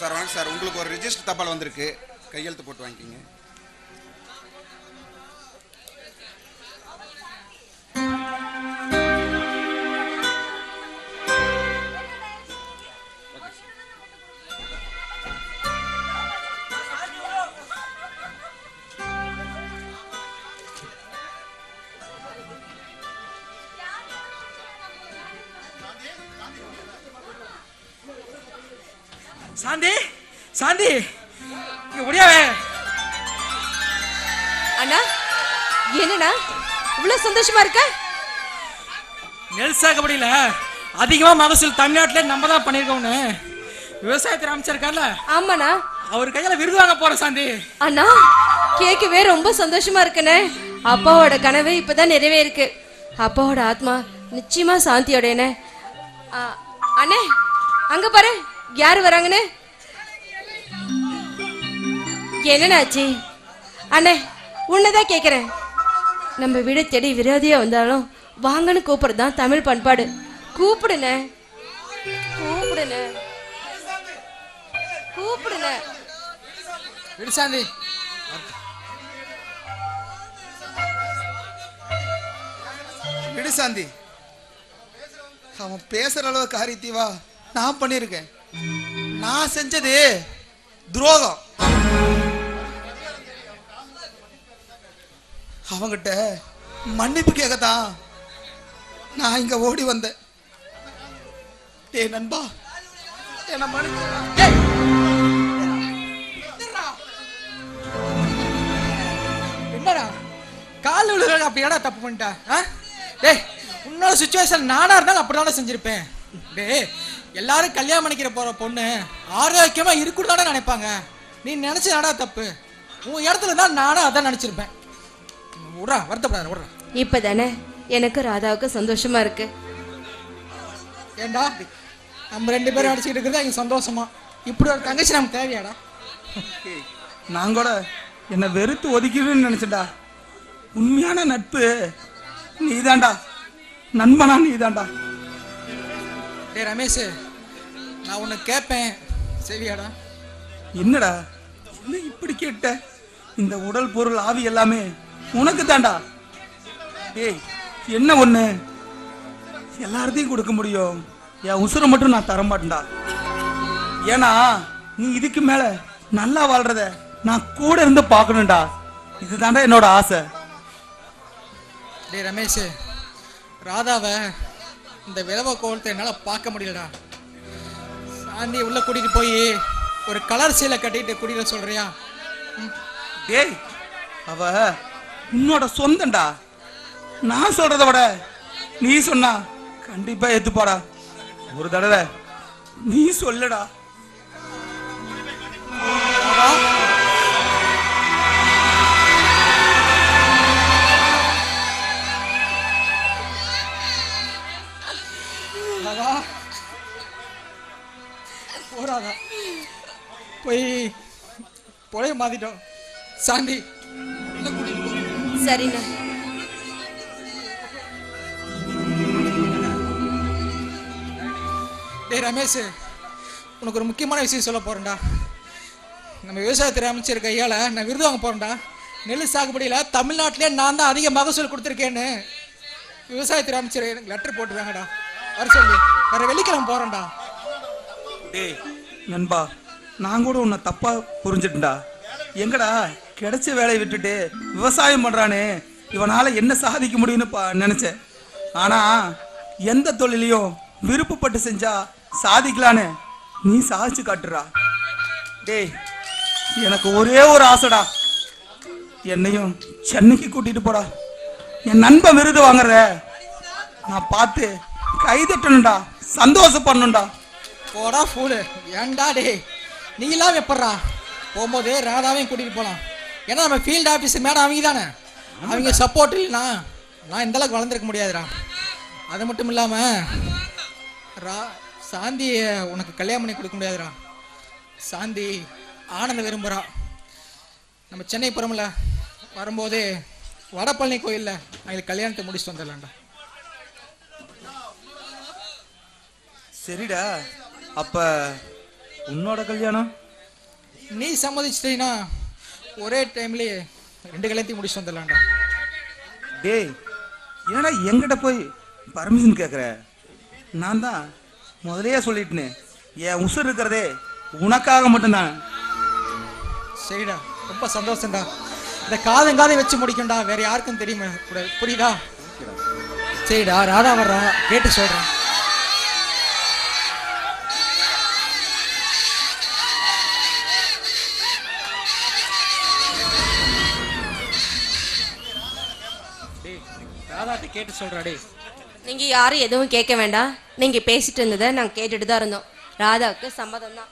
Sir வணக்கம் sir. உங்களுக்கு ஒரு ரிஜிஸ்டர் தபால் வந்திருக்கு. கையெழுத்து போட்டு வாங்கிக்கிங்க. சாந்தி சாந்தி. இங்க முடியாவே அண்ணா என்னண்ணா? இவ்வளவு சந்தோஷமா இருக்க? நெல் சாகுபடியில அதிகமா மகசூல் தமிழ்நாட்டுல நம்ம தான் பண்ணிருக்கோம்னு விவசாயத்துறை அமைச்சர் இருக்கார்ல? ஆமாண்ணா. அவர் கையால விருது வாங்க போறோம் சாந்தி. அண்ணா கேட்கவே ரொம்ப சந்தோஷமா இருக்குண்ணே. அப்பாவோட கனவு இப்பதான் நிறைவேறிருக்கு. அப்பாவோட ஆத்மா நிச்சயமா சாந்தியோடனே அண்ணே அங்க பாரு. யாரு வராங்கண்ணே என்னண்ணாச்சு அண்ணே உன்னதான் கேட்குறேன் நம்ம வீடு தேடி விரோதியா வந்தாலும் வாங்கன்னு கூப்பிடுறது தான் தமிழ் பண்பாடு. கூப்பிடுண்ணே கூப்பிடுண்ணே கூப்பிடுண்ணே விடு சாந்தி விடு சாந்தி அவன் பேசுற அளவு காரியத்தீவா நான் பண்ணியிருக்கேன். நான் செஞ்சது துரோகம். அவங்கிட்ட மன்னிப்பு கேட்கத்தான் நான் இங்க ஓடி வந்தேன். டேய் நண்பா என்ன என்னடா? கால் விழுக அப்படி ஏடா தப்பு பண்ணிட்டா? ஆ? டேய் உன்னோட சுச்சுவேஷன் நானா இருந்தாலும் அப்படிதான செஞ்சிருப்பேன். டேய் எல்லாரும் கல்யாணம் பண்ணிக்கிற போற பொண்ணு ஆரோக்கியமா இருக்கக்கூடாது நினைப்பாங்க. நீ நினைச்சு நாடா தப்பு? உன் இடத்துல தான் நானும் அதான் நினைச்சிருப்பேன். விட்றா வருத்தப்படாத விட்றா. இப்பதானே? எனக்கு ராதாவுக்கு சந்தோஷமா இருக்கு. ஏண்டா? நம்ம ரெண்டு பேரும் அடிச்சுக்கிட்டு இருக்கிறது எங்க சந்தோஷமா. இப்படி ஒரு தங்கச்சி நமக்கு தேவையாடா? நான் கூட என்னை வெறுத்து ஒதுக்கிடுன்னு நினைச்சேன்டா. உண்மையான நட்பு நீதான்டா. நண்பனா நீதான்டா. டேய் ரமேஷ் நான் உன்னை கேட்பேன் சரியாடா. என்னடா? என்ன இப்படி கேட்ட? இந்த உடல் பொருள் ஆவி எல்லாமே உனக்கு தான்டா. ஏய் என்ன ஒண்ணு? எல்லார்த்தையும் கொடுக்க முடியும். என் உசுரை மட்டும் நான் தர மாட்டேன்டா. ஏன்னா நீ இதுக்கு மேல நல்லா வாழ்றத நான் கூட இருந்து பார்க்கணும்டா. இதுதான்டா என்னோட ஆசை. டேய் ரமேஷ் ராதாவை இந்த விளவ கோலத்தை என்னால் பார்க்க முடியலடா. சாந்தி உள்ள கூட்டிகிட்டு போய் ஒரு கலர் சீலை கட்டிட்டு குடியில சொல்றியா? டேய் அவ உன்னோட சொந்தம்டா நான் சொல்றத விட நீ சொன்னா கண்டிப்பா ஏத்துப்பாடா. ஒரு தடவை நீ சொல்லுடா. ராதா போராதா போய் புழைய மாத்திட்டோம். சாந்தி போ. சரிண்ணா. டேய் ரமேஷ் உனக்கு ஒரு முக்கியமான விஷயம் சொல்ல போறேன்டா. நம்ம விவசாயத்துறை அமைச்சர் கையால நான் விருது வாங்க போறேன்டா. நெல் சாகுபடியில் தமிழ்நாட்டிலே நான் தான் அதிக மகசூல் கொடுத்துருக்கேன்னு விவசாயத்துறை அமைச்சர் எனக்கு லெட்டர் போட்டுருவாங்கடா வர சொல்லி. வர வெள்ளிக்கிழமை போறேன்டா. டேய் நண்பா நான் கூட உன்னை தப்பா புரிஞ்சுட்டேன்டா. எங்கடா கிடைச்ச வேலையை விட்டுட்டு விவசாயம் பண்றானே. இவனால என்ன சாதிக்க முடியும்னு பா நினைச்சேன். ஆனா எந்த தொழிலையும் விருப்பப்பட்டு செஞ்சா சாதிக்கலான்னு நீ சாதிச்சு காட்டுறா. டேய் எனக்கு ஒரே ஒரு ஆசைடா. என்னையும் சென்னைக்கு கூட்டிட்டு போடா. என் நண்பன் விருது வாங்குற நான் பார்த்து கைதட்டணும்டா. சந்தோஷம் சந்தோஷப்படணும்டா. போடா ஃபூலு ஏன்டா டேய்? நீ எல்லாம் எப்பட்றா? போகும்போது ராதாவையும் கூட்டிகிட்டு போகலாம் ஏன்னா நம்ம ஃபீல்டு ஆஃபீஸர் மேடம் அவங்க தானே. அவங்க சப்போர்ட் இல்லைனா நான் இந்த அளவுக்கு வளர்ந்துருக்க முடியாதுடா. அது மட்டும் இல்லாமல் ரா சாந்தி உனக்கு கல்யாணம் பண்ணி கொடுக்க முடியாதுடா. சாந்தி ஆனந்த விரும்புகிறா நம்ம சென்னை புறமில். வரும்போது வடபழனி கோயிலில் அவங்களுக்கு கல்யாணத்தை முடிச்சுட்டு வந்துடலாம்டா. சரிடா. அப்ப உன்னோட கல்யாணம்? நீ சம்மதிச்சிட்டீங்கன்னா ஒரே டைம்லயே ரெண்டு கல்யாணத்தையும் முடிச்சு வந்துடலாம்டா. டேய் என்னடா எங்கிட்ட போய் பர்மிஷன் கேட்குற நான் தான் முதலையே சொல்லிட்டேனே. என் உசுர் இருக்கிறதே உனக்காக மட்டும்தான். சரிடா ரொம்ப சந்தோஷம்டா. இந்த காதம் காதை வச்சு முடிக்கண்டா வேற யாருக்கும் தெரியுமா? கூட புரியுதா? சரிடா ராதா வர்றா. கேட்டு சொல்றேன். ராதாட்ட கேட்டு சொல்றா நீங்க யாரும் எதுவும் கேட்க வேண்டாம். நீங்க பேசிட்டு இருந்ததை நாங்க கேட்டுட்டு தான் இருந்தோம். ராதாவுக்கு சம்மதம் தான்